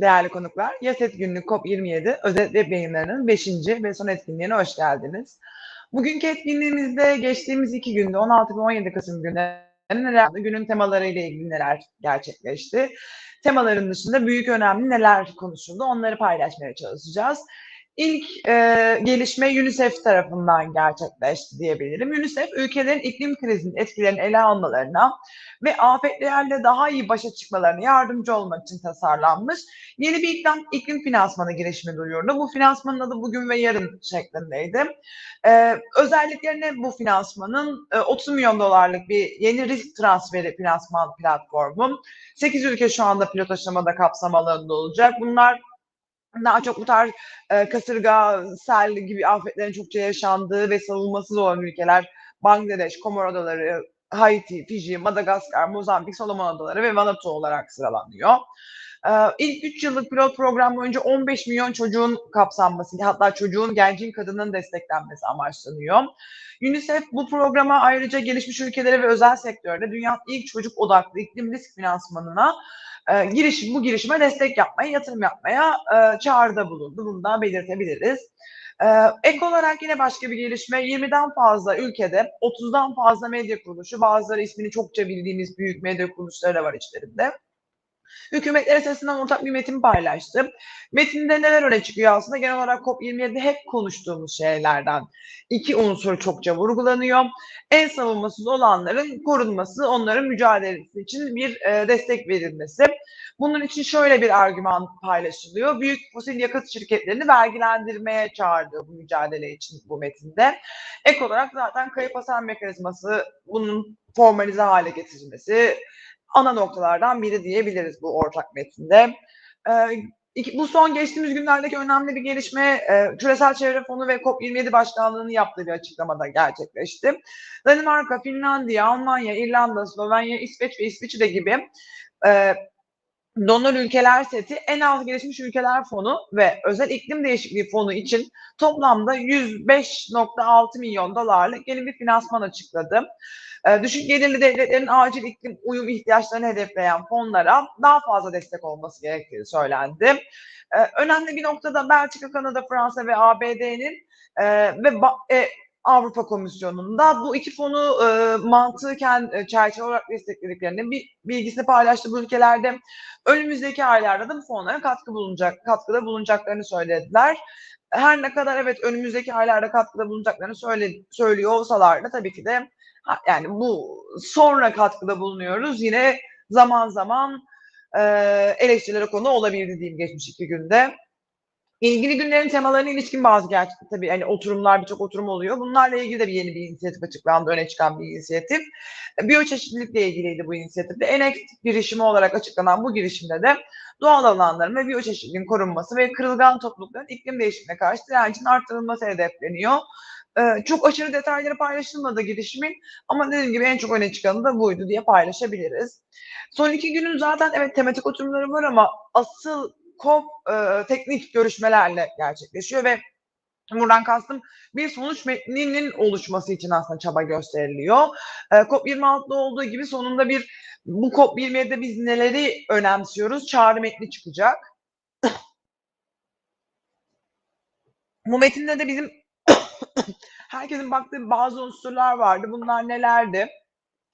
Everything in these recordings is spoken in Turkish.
Değerli konuklar, YASET Günlük COP27 özet web yayınlarının 5. ve son etkinliğine hoş geldiniz. Bugünkü etkinliğimizde geçtiğimiz iki günde 16 ve 17 Kasım günlerinde günün temaları ile ilgili neler gerçekleşti. Temaların dışında büyük önemli neler konuşuldu onları paylaşmaya çalışacağız. İlk e, gelişme UNICEF tarafından gerçekleşti diyebilirim. UNICEF ülkelerin iklim krizinin etkilerini ele almalarına ve afetlerle daha iyi başa çıkmalarına yardımcı olmak için tasarlanmış yeni bir iklim, iklim finansmanı girişimi duyurdu. Bu finansmanın adı bugün ve yarın şeklindeydi. Ee, özelliklerine bu finansmanın e, 30 milyon dolarlık bir yeni risk transferi finansman platformu. 8 ülke şu anda pilot aşamada kapsam alanında olacak. Bunlar daha çok bu tarz e, kasırga, sel gibi afetlerin çokça yaşandığı ve savunmasız olan ülkeler Bangladeş, Komor Adaları, Haiti, Fiji, Madagaskar, Mozambik, Solomon Adaları ve Vanuatu olarak sıralanıyor. Ee, ilk 3 yıllık pilot program boyunca 15 milyon çocuğun kapsanması, hatta çocuğun, gencin, kadının desteklenmesi amaçlanıyor. UNICEF bu programa ayrıca gelişmiş ülkelere ve özel sektörde dünyanın ilk çocuk odaklı iklim risk finansmanına e, girişim, bu girişime destek yapmaya, yatırım yapmaya e, çağrıda bulundu. Bunu da belirtebiliriz. Ee, ek olarak yine başka bir gelişme 20'den fazla ülkede 30'dan fazla medya kuruluşu bazıları ismini çokça bildiğimiz büyük medya kuruluşları da var içlerinde. Hükümetler arasından ortak bir metin paylaştı. Metinde neler öne çıkıyor aslında? Genel olarak COP27'de hep konuştuğumuz şeylerden iki unsur çokça vurgulanıyor. En savunmasız olanların korunması, onların mücadelesi için bir e, destek verilmesi. Bunun için şöyle bir argüman paylaşılıyor. Büyük fosil yakıt şirketlerini vergilendirmeye çağırdı bu mücadele için bu metinde. Ek olarak zaten kayıp hasar mekanizması bunun formalize hale getirilmesi, ana noktalardan biri diyebiliriz bu ortak metinde. Ee, iki, bu son geçtiğimiz günlerdeki önemli bir gelişme e, Küresel Çevre Fonu ve COP27 Başkanlığı'nın yaptığı bir açıklamada gerçekleşti. Danimarka, Finlandiya, Almanya, İrlanda, Slovenya, İsveç ve İsviçre gibi e, donör ülkeler seti en az gelişmiş ülkeler fonu ve özel iklim değişikliği fonu için toplamda 105.6 milyon dolarlık yeni bir finansman açıkladı. Ee, düşük gelirli devletlerin acil iklim uyum ihtiyaçlarını hedefleyen fonlara daha fazla destek olması gerektiği söylendi. Ee, önemli bir noktada Belçika, Kanada, Fransa ve ABD'nin e, ve e, Avrupa Komisyonu'nda bu iki fonu e, mantıken e, çerçeve olarak desteklediklerini bir bilgisini paylaştı bu ülkelerde. Önümüzdeki aylarda da bu fonlara katkı bulunacak, katkıda bulunacaklarını söylediler. Her ne kadar evet önümüzdeki aylarda katkıda bulunacaklarını söyle, söylüyor olsalar da tabii ki de yani bu sonra katkıda bulunuyoruz. Yine zaman zaman e, eleştirilere konu olabildi diyeyim geçmiş iki günde. İlgili günlerin temalarına ilişkin bazı gerçekten tabii hani oturumlar birçok oturum oluyor. Bunlarla ilgili de bir yeni bir inisiyatif açıklandı, öne çıkan bir inisiyatif. Biyoçeşitlilikle ilgiliydi bu inisiyatifte. En eksik girişimi olarak açıklanan bu girişimde de doğal alanların ve biyoçeşitliliğin korunması ve kırılgan toplulukların iklim değişikliğine karşı direncin arttırılması hedefleniyor. Ee, çok aşırı detayları paylaşılmadı girişimin ama dediğim gibi en çok öne çıkanı da buydu diye paylaşabiliriz. Son iki günün zaten evet tematik oturumları var ama asıl COP e, teknik görüşmelerle gerçekleşiyor ve Buradan kastım bir sonuç metninin oluşması için aslında çaba gösteriliyor. E, COP26'da olduğu gibi sonunda bir bu COP27'de biz neleri önemsiyoruz? Çağrı metni çıkacak. bu metinde de bizim herkesin baktığı bazı unsurlar vardı. Bunlar nelerdi?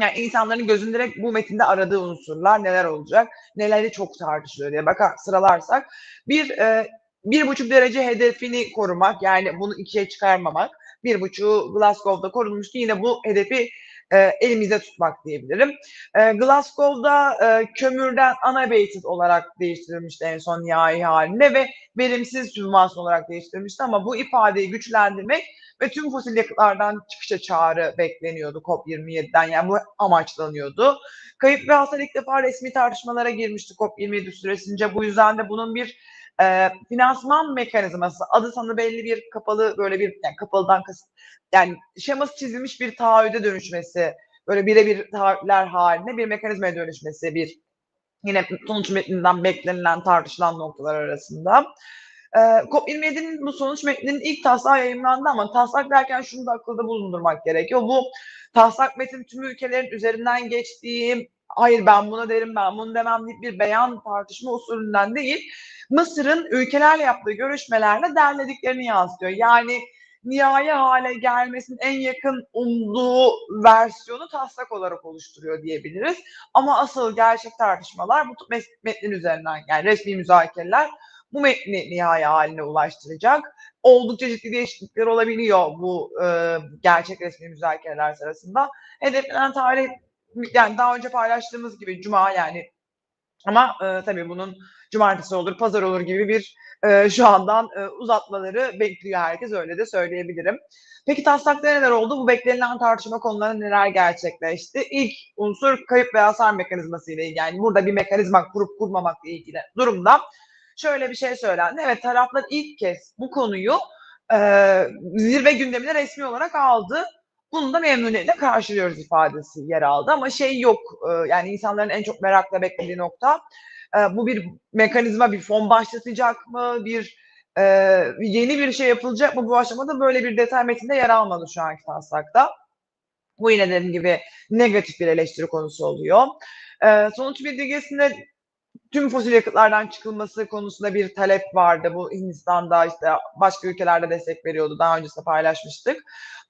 Yani insanların gözün direkt bu metinde aradığı unsurlar neler olacak, neleri çok tartışılıyor diye bakar sıralarsak. Bir, e, bir buçuk derece hedefini korumak, yani bunu ikiye çıkarmamak. Bir buçuğu Glasgow'da korunmuştu. Yine bu hedefi e, elimizde tutmak diyebilirim. E, Glasgow'da e, kömürden unabated olarak değiştirilmişti en son nihai halinde ve verimsiz sübvansiyon olarak değiştirilmişti ama bu ifadeyi güçlendirmek ve tüm fosil yakıtlardan çıkışa çağrı bekleniyordu COP27'den yani bu amaçlanıyordu. Kayıp ve hasar ilk defa resmi tartışmalara girmişti COP27 süresince bu yüzden de bunun bir e, finansman mekanizması adı sanı belli bir kapalı böyle bir yani kapalıdan kasıt yani şeması çizilmiş bir taahhüde dönüşmesi böyle birebir taahhütler haline bir mekanizmaya dönüşmesi bir yine sonuç metninden beklenilen tartışılan noktalar arasında. E, COP27'nin bu sonuç metninin ilk taslağı yayınlandı ama taslak derken şunu da akılda bulundurmak gerekiyor. Bu taslak metin tüm ülkelerin üzerinden geçtiği hayır ben buna derim, ben bunu demem deyip bir beyan tartışma usulünden değil, Mısır'ın ülkelerle yaptığı görüşmelerle derlediklerini yansıtıyor. Yani nihai hale gelmesinin en yakın umduğu versiyonu taslak olarak oluşturuyor diyebiliriz. Ama asıl gerçek tartışmalar bu metnin üzerinden yani resmi müzakereler bu metni nihai haline ulaştıracak. Oldukça ciddi değişiklikler olabiliyor bu e, gerçek resmi müzakereler sırasında. Hedeflenen tarih yani daha önce paylaştığımız gibi Cuma yani ama e, tabii bunun cumartesi olur, pazar olur gibi bir e, şu andan e, uzatmaları bekliyor herkes öyle de söyleyebilirim. Peki taslakta neler oldu? Bu beklenilen tartışma konuları neler gerçekleşti? İlk unsur kayıp ve hasar mekanizması ile. Yani burada bir mekanizma kurup kurmamakla ilgili durumda. Şöyle bir şey söylendi. Evet taraflar ilk kez bu konuyu e, zirve gündemine resmi olarak aldı. Bunu da memnuniyetle karşılıyoruz ifadesi yer aldı ama şey yok e, yani insanların en çok merakla beklediği nokta e, bu bir mekanizma bir fon başlatacak mı bir e, yeni bir şey yapılacak mı bu aşamada böyle bir detay metinde yer almadı şu anki taslakta. Bu yine dediğim gibi negatif bir eleştiri konusu oluyor. E, sonuç bildirgesinde tüm fosil yakıtlardan çıkılması konusunda bir talep vardı. Bu Hindistan'da işte başka ülkelerde destek veriyordu. Daha öncesinde paylaşmıştık.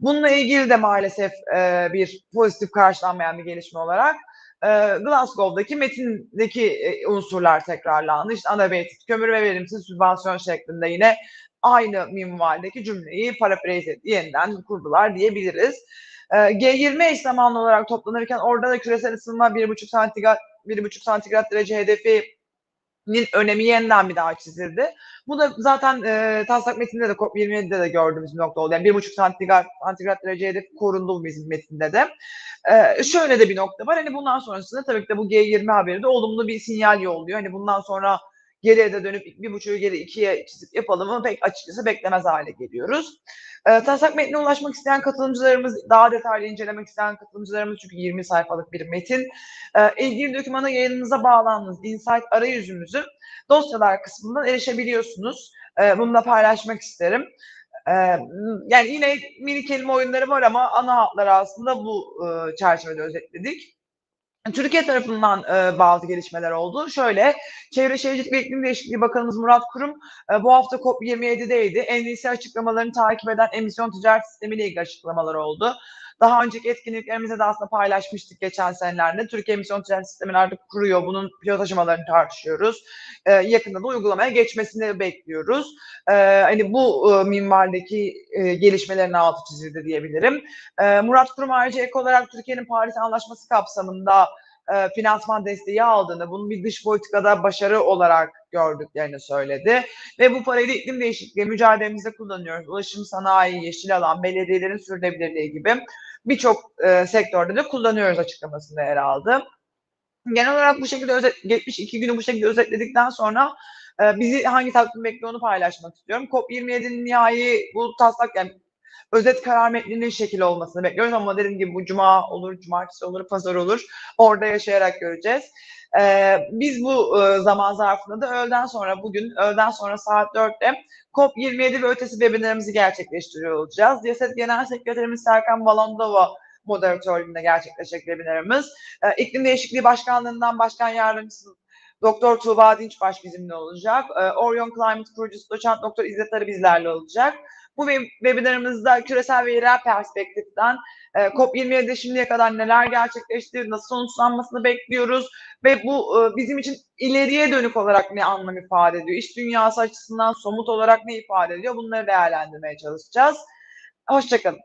Bununla ilgili de maalesef e, bir pozitif karşılanmayan bir gelişme olarak e, Glasgow'daki metindeki e, unsurlar tekrarlandı. İşte anabated, kömür ve verimsiz sübvansiyon şeklinde yine aynı minvaldeki cümleyi parafraze etti, yeniden kurdular diyebiliriz. E, G20 eş zamanlı olarak toplanırken orada da küresel ısınma 1,5 santigrat 1,5 santigrat derece hedefi önemi yeniden bir daha çizildi. Bu da zaten e, taslak metinde de COP27'de de gördüğümüz bir nokta oldu. Yani 1,5 santigrat, santigrat derece hedef korundu bizim metinde de. E, şöyle de bir nokta var. Hani bundan sonrasında tabii ki de bu G20 haberi de olumlu bir sinyal yolluyor. Hani bundan sonra geriye de dönüp bir buçuğu geri ikiye çizip yapalım mı pek açıkçası beklemez hale geliyoruz. E, taslak metnine ulaşmak isteyen katılımcılarımız, daha detaylı incelemek isteyen katılımcılarımız çünkü 20 sayfalık bir metin. E, ilgili dokümana yayınımıza bağlandığınız Insight arayüzümüzü dosyalar kısmından erişebiliyorsunuz. E, bunu da paylaşmak isterim. E, yani yine mini kelime oyunları var ama ana hatları aslında bu e, çerçevede özetledik. Türkiye tarafından e, bazı gelişmeler oldu. Şöyle, Çevre Şehircilik ve İklim Değişikliği Bakanımız Murat Kurum e, bu hafta COP27'deydi. NDC açıklamalarını takip eden emisyon ticaret sistemiyle ilgili açıklamalar oldu. Daha önceki etkinliklerimizde de aslında paylaşmıştık geçen senelerde. Türkiye emisyon ticaret sistemini artık kuruyor. Bunun pilot aşamalarını tartışıyoruz. Ee, yakında da uygulamaya geçmesini bekliyoruz. Ee, hani bu e, minvaldeki e, gelişmelerin altı çizildi diyebilirim. Ee, Murat Kurum ayrıca ek olarak Türkiye'nin Paris Anlaşması kapsamında e, finansman desteği aldığını, bunun bir dış politikada başarı olarak gördüklerini söyledi. Ve bu parayı iklim değişikliği mücadelemizde kullanıyoruz. Ulaşım, sanayi, yeşil alan, belediyelerin sürdürülebilirliği gibi birçok e, sektörde de kullanıyoruz açıklamasında yer aldı. Genel olarak bu şekilde özet, geçmiş iki günü bu şekilde özetledikten sonra e, bizi hangi takvim bekliyor onu paylaşmak istiyorum. COP27'nin nihai bu taslak yani özet karar metninin şekil olmasını bekliyoruz ama dediğim gibi bu cuma olur, cumartesi olur, pazar olur. Orada yaşayarak göreceğiz. Ee, biz bu e, zaman zarfında da öğleden sonra bugün, öğleden sonra saat 4'te COP27 ve ötesi webinarımızı gerçekleştiriyor olacağız. Diyaset Genel Sekreterimiz Serkan Balandova moderatörlüğünde gerçekleşecek webinarımız. Ee, İklim Değişikliği Başkanlığından Başkan Yardımcısı Doktor Tuğba Dinçbaş bizimle olacak. Ee, Orion Climate kurucusu doçent Doktor İzzet Arı bizlerle olacak. Bu webinarımızda küresel ve yerel perspektiften e, COP27'de şimdiye kadar neler gerçekleşti, nasıl sonuçlanmasını bekliyoruz ve bu e, bizim için ileriye dönük olarak ne anlam ifade ediyor? İş dünyası açısından somut olarak ne ifade ediyor? Bunları değerlendirmeye çalışacağız. Hoşçakalın.